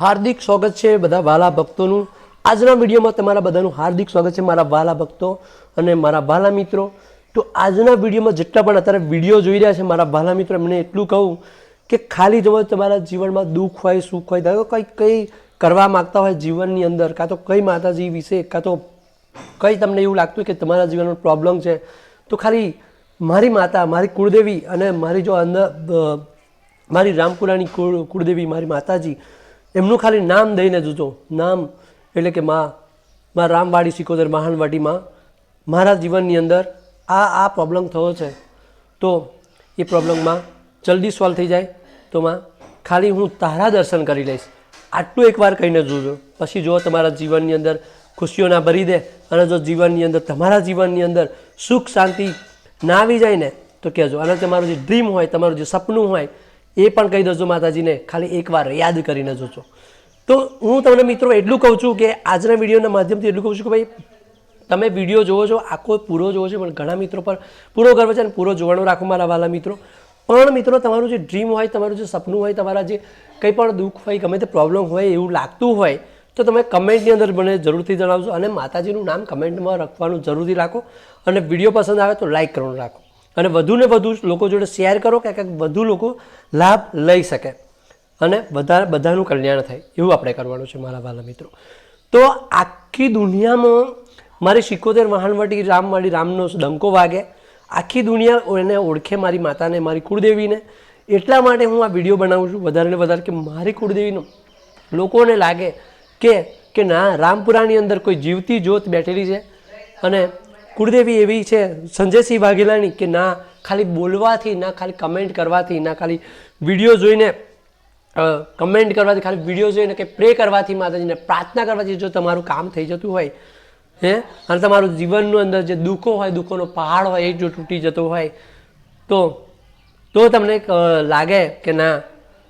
હાર્દિક સ્વાગત છે બધા વાલા ભક્તોનું. આજના વિડીયોમાં તમારા બધાનું હાર્દિક સ્વાગત છે મારા વાલા ભક્તો અને મારા વાલા મિત્રો. તો આજના વિડીયોમાં જેટલા પણ અત્યારે વીડિયો જોઈ રહ્યા છે મારા વાલા મિત્રો, એમને એટલું કહું કે ખાલી જો તમારા જીવનમાં દુઃખ હોય, સુખ હોય, ધારો કંઈ કંઈ કરવા માગતા હોય જીવનની અંદર, કાં તો કઈ માતાજી વિશે, કાં તો કંઈ તમને એવું લાગતું કે તમારા જીવનમાં પ્રોબ્લેમ છે, તો ખાલી મારી માતા, મારી કુળદેવી અને મારી જો અંદર મારી રામપુરાની કુળ, કુળદેવી, મારી માતાજી એમનું ખાલી નામ દઈને જોજો. નામ એટલે કે માં. માં રામવાડી સિકોદર મહાનવાડીમાં મારા જીવનની અંદર આ આ પ્રોબ્લેમ થયો છે. તો એ પ્રોબ્લેમમાં જલ્દી સોલ્વ થઈ જાય. તો માં, ખાલી હું તારા દર્શન કરી લઈશ. આટલું એકવાર કહીને જોજો. પછી જો તમારા જીવનની અંદર ખુશીઓના ભરી દે અને જો જીવનની અંદર તમારા જીવનની અંદર સુખ શાંતિ ના આવી જાય ને, તો કહેજો. અને તમારું જે ડ્રીમ હોય, તમારું જે સપનું હોય એ પણ કહી દેજો માતાજીને ખાલી એકવાર યાદ કરીને જોજો. તો હું તમને મિત્રો એટલું કહું છું કે આજના વિડીયોના માધ્યમથી એટલું કહું છું કે ભાઈ, તમે વીડિયો જોવો છો, આખો પૂરો જોવો છો, પણ ઘણા મિત્રો પર પૂરો ગર્વ છે અને પૂરો જોવાનો રાખો મારા વાલા મિત્રો. પણ મિત્રો, તમારું જે ડ્રીમ હોય, તમારું જે સપનું હોય, તમારા જે કંઈ પણ દુઃખ હોય, ગમે તે પ્રોબ્લેમ હોય, એવું લાગતું હોય, તો તમે કમેન્ટની અંદર મને જરૂરથી જણાવજો અને માતાજીનું નામ કમેન્ટમાં રાખવાનું જરૂરથી રાખો અને વીડિયો પસંદ આવે તો લાઈક કરવાનું રાખો. અને વધુને વધુ લોકો જોડે શેર કરો કે કંઈક વધુ લોકો લાભ લઈ શકે. અને બધા બધાનું કલ્યાણ થાય. એવું આપણે કરવાનું છે, મારા વાલા મિત્રો. તો આખી દુનિયામાં મારી સિકોતેર મહાનવટી રામવાળી રામનો ડંકો વાગે. આખી દુનિયા એને ઓળખે મારી માતાને, મારી કુળદેવીને. એટલા માટે હું આ વીડિયો બનાવું છું વધારે ને વધારે કે મારી કુળદેવીનો. લોકોને લાગે કે કે ના, રામપુરાની અંદર કોઈ જીવતી જ્યોત બેઠેલી છે. અને કુળદેવી એવી છે, સંજયસિંહ વાઘેલાની કે ના, ખાલી બોલવાથી, ના ખાલી કમેન્ટ કરવાથી, ના ખાલી વીડિયો જોઈને કમેન્ટ કરવાથી, ખાલી વીડિયો જોઈને કે પ્રે કરવાથી માતાજીને પ્રાર્થના કરવાથી જો તમારું કામ થઈ જતું હોય, હે? અને તમારું જીવનનું અંદર જે દુઃખો હોય, દુઃખોનો પહાડ હોય, એ જો તૂટી જતો હોય, તો તો તમને લાગે કે ના,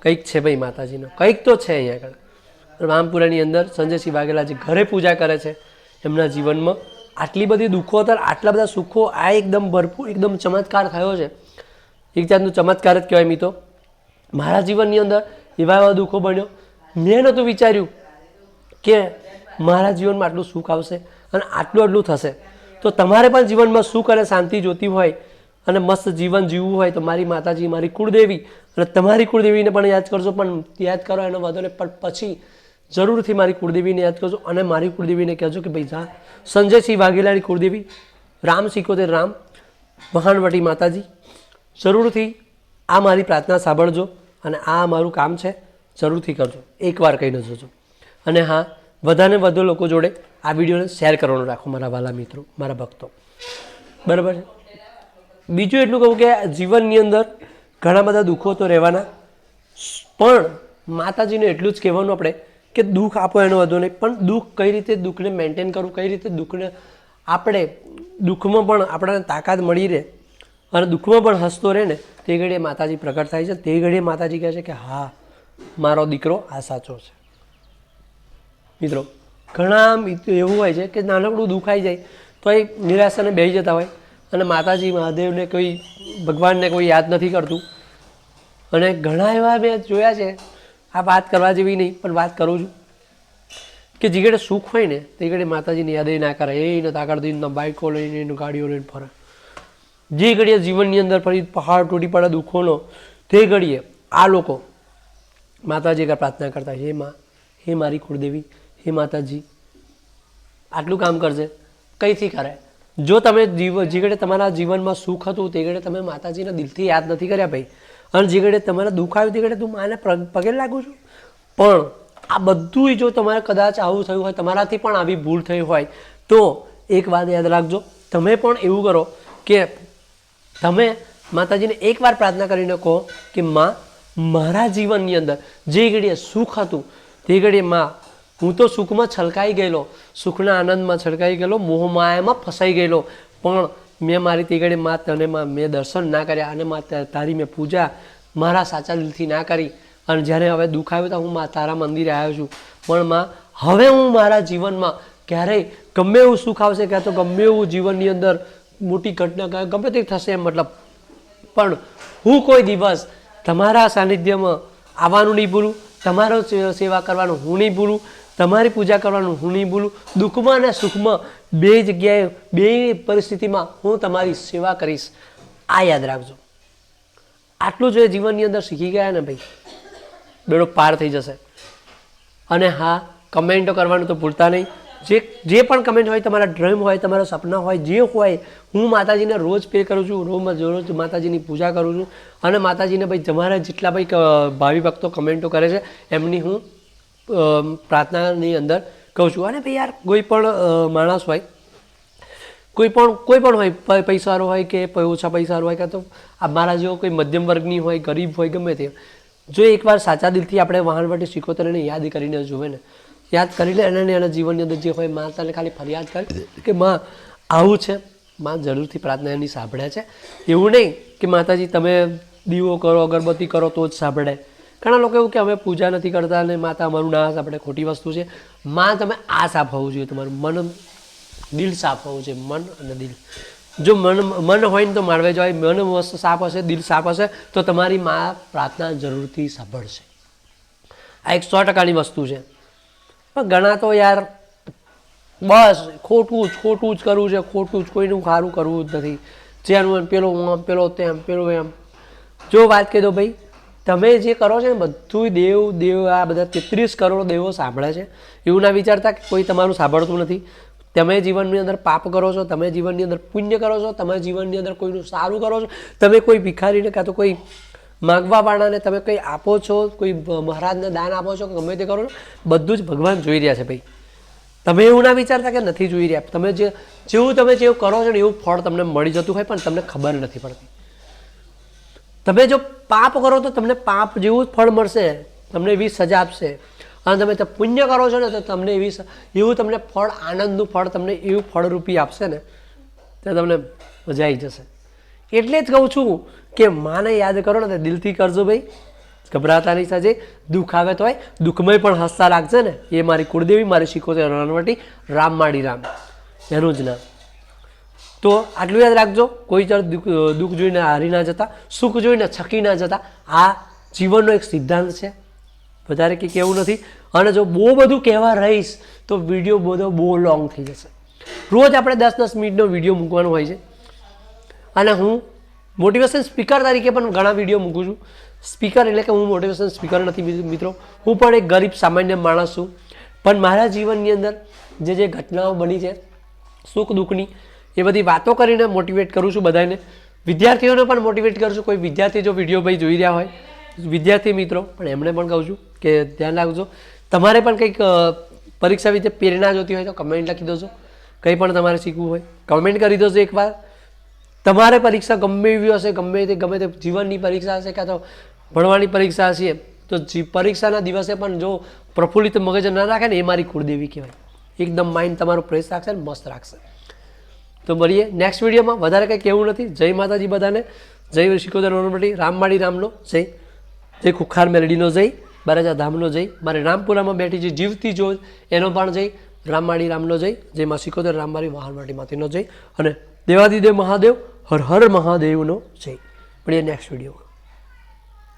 કંઈક છે ભાઈ માતાજીનો, કંઈક તો છે અહીંયા આગળ. રામપુરાની અંદર સંજયસિંહ વાઘેલા જે ઘરે પૂજા કરે છે, એમના જીવનમાં આટલી બધી દુઃખો હતા આટલા બધા સુખો આ એકદમ ભરપૂર, એકદમ ચમત્કાર થયો છે. એક જાતનું ચમત્કાર જ કહેવાય મી તો મારા જીવનની અંદર એવા એવા દુઃખો બન્યો. મેં નહોતું વિચાર્યું કે મારા જીવનમાં આટલું સુખ આવશે અને આટલું આટલું થશે. તો તમારે પણ જીવનમાં સુખ અને શાંતિ જોતી હોય અને મસ્ત જીવન જીવવું હોય તો મારી માતાજી, મારી કુળદેવી અને તમારી કુળદેવીને પણ યાદ કરશો પણ યાદ કરો, એનો વધુ ને પણ પછી જરૂરથી મારી કુળદેવીને યાદ કરજો અને મારી કુળદેવીને કહેજો કે ભાઈ જા. સંજયસિંહ વાઘેલાની કુળદેવી, રામ સિકોતેર રામ વહાણવટી માતાજી. જરૂરથી આ મારી પ્રાર્થના સાંભળજો અને આ મારું કામ છે, જરૂરથી કરજો. એકવાર કહીને જોજો. અને હા, વધારે વધુ લોકો જોડે આ વિડીયોને શેર કરવાનો રાખો મારા વાલા મિત્રો, મારા ભક્તો. બરાબર છે? બીજું એટલું કહું કે જીવનની અંદર ઘણા બધા દુઃખો તો રહેવાના, પણ માતાજીને એટલું જ કહેવાનું આપણે કે દુઃખ આપો એનો વધુ નહીં. પણ દુઃખ કઈ રીતે દુઃખને મેન્ટેન કરવું, કઈ રીતે દુઃખને આપણે દુઃખમાં પણ આપણને તાકાત મળી રહે અને દુઃખમાં પણ હસતો રહે ને, તે ઘડીએ માતાજી પ્રગટ થાય છે. તે ઘડીએ માતાજી કહે છે કે, હા, મારો દીકરો આ સાચો છે. મિત્રો, ઘણા એવું હોય છે કે નાનકડું દુખાઈ જાય, તો એ નિરાશાને બેસી જતા હોય અને માતાજી મહાદેવને કોઈ ભગવાનને કોઈ યાદ નથી કરતું. અને ઘણા એવા મેં જોયા છે આ વાત કરવા જેવી નહીં, પણ વાત કરું છું. કે જે ઘડે સુખ હોય ને, તે ઘડે માતાજીની યાદ ના કરે એને તાકાત દઈને બાઇકો લઈને, એનું ગાડીઓ લઈને ફરે. જે ઘડીએ જીવનની અંદર ફરી પહાડ તૂટી પડે દુઃખોનો તે ઘડીએ આ લોકો માતાજી આગળ પ્રાર્થના કરતા હે માં, હે મારી કુળદેવી, હે માતાજી, આટલું કામ કરશે કઈથી કરે? જો તમે જીવ, જે ઘડે તમારા જીવનમાં સુખ હતું, તે ઘડે તમે માતાજીને દિલથી યાદ નથી કર્યા, ભાઈ. અને જે ઘડે તમારે દુઃખ આવ્યું તે ઘડે તું માને પગે લાગુ છું? પણ આ બધું જો તમારે કદાચ આવું થયું હોય, તમારાથી પણ આવી ભૂલ થઈ હોય, તો એક વાત યાદ રાખજો. તમે પણ એવું કરો કે તમે માતાજીને એકવાર પ્રાર્થના કરીને કહો કે માં, મારા જીવનની અંદર જે ઘડીએ સુખ હતું, તે ઘડીએ માં, હું તો સુખમાં છલકાઈ ગયેલો, સુખના આનંદમાં છલકાઈ ગયેલો, મોહમાયામાં ફસાઈ ગયેલો, પણ મેં મારી તે ઘડી માં તને માં મેં દર્શન ના કર્યા અને માં તારી મેં પૂજા મારા સાચા દિલથી ના કરી. અને જ્યારે હવે દુઃખ આવ્યું તો હું મા તારા મંદિરે આવ્યો છું. પણ માં, હવે હું મારા જીવનમાં ક્યારેય ગમે એવું સુખ આવશે ક્યાં તો ગમે એવું જીવનની અંદર મોટી ઘટના ગમે તે થશે એમ મતલબ. પણ હું કોઈ દિવસ તમારા સાનિધ્યમાં આવવાનું નહીં ભૂલું. તમારો સેવા કરવાનું હું નહીં ભૂલું. તમારી પૂજા કરવાનું હું નહીં ભૂલું. દુઃખમાં અને સુખમાં બે જગ્યાએ, બે પરિસ્થિતિમાં હું તમારી સેવા કરીશ. આ યાદ રાખજો. આટલું જો જીવનની અંદર શીખી ગયા ને ભાઈ. બેડો પાર થઈ જશે. અને હા, કમેન્ટો કરવાનું તો ભૂલતા નહીં. જે જે પણ કમેન્ટ હોય, તમારા ડ્રીમ હોય, તમારા સપના હોય, જે હોય, હું માતાજીને રોજ પે કરું છું, રોજ રોજ માતાજીની પૂજા કરું છું. અને માતાજીને ભાઈ તમારા જેટલા ભાઈ ભાવિ ભક્તો કમેન્ટો કરે છે, એમની હું પ્રાર્થનાની અંદર કહું છું. અને ભાઈ યાર, કોઈ પણ માણસ હોય, કોઈ પણ કોઈ પણ હોય પૈસાવાળો હોય કે ઓછા પૈસાવાળો હોય કાં તો આ મારા જેવો કોઈ મધ્યમ વર્ગની હોય, ગરીબ હોય, ગમે તે, જો એકવાર સાચા દિલથી આપણે વહાણવટી શીખોતરને યાદ કરીને જુએ ને, યાદ કરીને એને ને એના જીવનની અંદર જે હોય માતાને ખાલી ફરિયાદ કરે કે માં, આવું છે, માં જરૂરથી પ્રાર્થના એની સાંભળે છે. એવું નહીં કે માતાજી, તમે દીવો કરો, અગરબત્તી કરો, તો જ સાંભળે. ઘણા લોકો એવું કે અમે પૂજા નથી કરતા અને માતા અમારું ના આપણે ખોટી વસ્તુ છે. માં, તમે આ સાફ હોવું જોઈએ. તમારું મન, દિલ સાફ હોવું જોઈએ. મન અને દિલ. જો મન મન હોય ને તો માળવે જવાય. મન મસ્ત સાફ હશે, દિલ સાફ હશે, તો તમારી મા પ્રાર્થના જરૂરથી સાંભળશે. આ એક સો ટકાની વસ્તુ છે. પણ ઘણા તો યાર બસ, ખોટું જ ખોટું જ કરવું છે. ખોટું જ, કોઈનું સારું કરવું જ નથી. જેનું પેલો આમ પેલો, તેમ પેલો, એમ. જો વાત કહી દો ભાઈ તમે જે કરો છો ને બધું દેવ દેવ, આ બધા તેત્રીસ કરોડ દેવો સાંભળે છે. એવું ના વિચારતા કે કોઈ તમારું સાંભળતું નથી. તમે જીવનની અંદર પાપ કરો છો, તમે જીવનની અંદર પુણ્ય કરો છો, તમે જીવનની અંદર કોઈનું સારું કરો છો. તમે કોઈ ભિખારીને કાં તો કોઈ માગવાવાળાને તમે કંઈ આપો છો, કોઈ મહારાજને દાન આપો છો કે ગમે તે કરો છો, બધું જ ભગવાન જોઈ રહ્યા છે ભાઈ. તમે એવું ના વિચારતા કે નથી જોઈ રહ્યા. તમે જે, જેવું તમે, જેવું કરો છો ને, એવું ફળ તમને મળી જતું હોય, પણ તમને ખબર નથી પડતી. તમે જો પાપ કરો તો તમને પાપ જેવું ફળ મળશે, તમને એવી સજા આપશે. અને તમે પુણ્ય કરો છો ને તો તમને એવી એવું તમને ફળ, આનંદનું ફળ તમને એવું ફળરૂપી આપશે ને, તો તમને મજા આવી જશે. એટલે જ કહું છું કે માને યાદ કરો ને તો દિલથી કરજો ભાઈ. ગભરાતા નહીં સાજે દુઃખ આવે તો હોય દુઃખમય પણ હસતા લાગશે ને. એ મારી કુળદેવી, મારી શીખો છે રણવટી, રામ માડી રામ. એનું જ નામ. તો આટલું યાદ રાખજો, કોઈ દુઃખ દુઃખ જોઈને હારી ના જતા, સુખ જોઈને છકી ના જતા, આ જીવનનો એક સિદ્ધાંત છે. વધારે કંઈ કહેવું નથી. અને જો બહુ બધું કહેવા રહીશ, તો વીડિયો બધો બહુ લોંગ થઈ જશે. રોજ આપણે દસ દસ મિનિટનો વીડિયો મૂકવાનો હોય છે. અને હું મોટિવેશન સ્પીકર તરીકે પણ ઘણા વીડિયો મૂકું છું. સ્પીકર એટલે કે હું મોટિવેશન સ્પીકર નથી મિત્રો. હું પણ એક ગરીબ સામાન્ય માણસ છું. પણ મારા જીવનની અંદર જે જે ઘટનાઓ બની છે, સુખ દુઃખની એ બધી વાતો કરીને મોટિવેટ કરું છું બધાને. વિદ્યાર્થીઓને પણ મોટિવેટ કરું છું. કોઈ વિદ્યાર્થી જો વીડિયો ભાઈ જોઈ રહ્યા હોય, વિદ્યાર્થી મિત્રો, પણ એમને પણ કહું છું કે ધ્યાન રાખજો. તમારે પણ કંઈક પરીક્ષા વિશે પ્રેરણા જોતી હોય તો કમેન્ટ લખી દોજો કંઈ પણ તમારે શીખવું હોય કમેન્ટ કરી દોજો એકવાર. તમારે પરીક્ષા ગમે એવી હશે, ગમે તે ગમે તે જીવનની પરીક્ષા હશે કાં તો ભણવાની પરીક્ષા હશે, તો જી, પરીક્ષાના દિવસે પણ જો પ્રફુલ્લિત મગજ ના રાખે ને એ મારી કુળદેવી કહેવાય. એકદમ માઇન્ડ તમારું ફ્રેશ રાખશે ને મસ્ત રાખશે. તો મળીએ. નેક્સ્ટ વિડીયોમાં વધારે કંઈ કહેવું નથી. જય માતાજી બધાને. જય શિકોદર નોર્મટી રામમાળી રામનો જય. જય ખુખાર મેલડીનો જય. બરાજા ધામનો જય. મારે રામપુરામાં બેઠી છે જીવતી જો એનો પણ જય. રામમાળી રામનો જય. જય માં શિકોદર રામમાળી વહાણવાડી માતીનો જય. અને દેવાદિદેવ મહાદેવ, હર હર મહાદેવનો જય. મળીએ નેક્સ્ટ વિડીયોમાં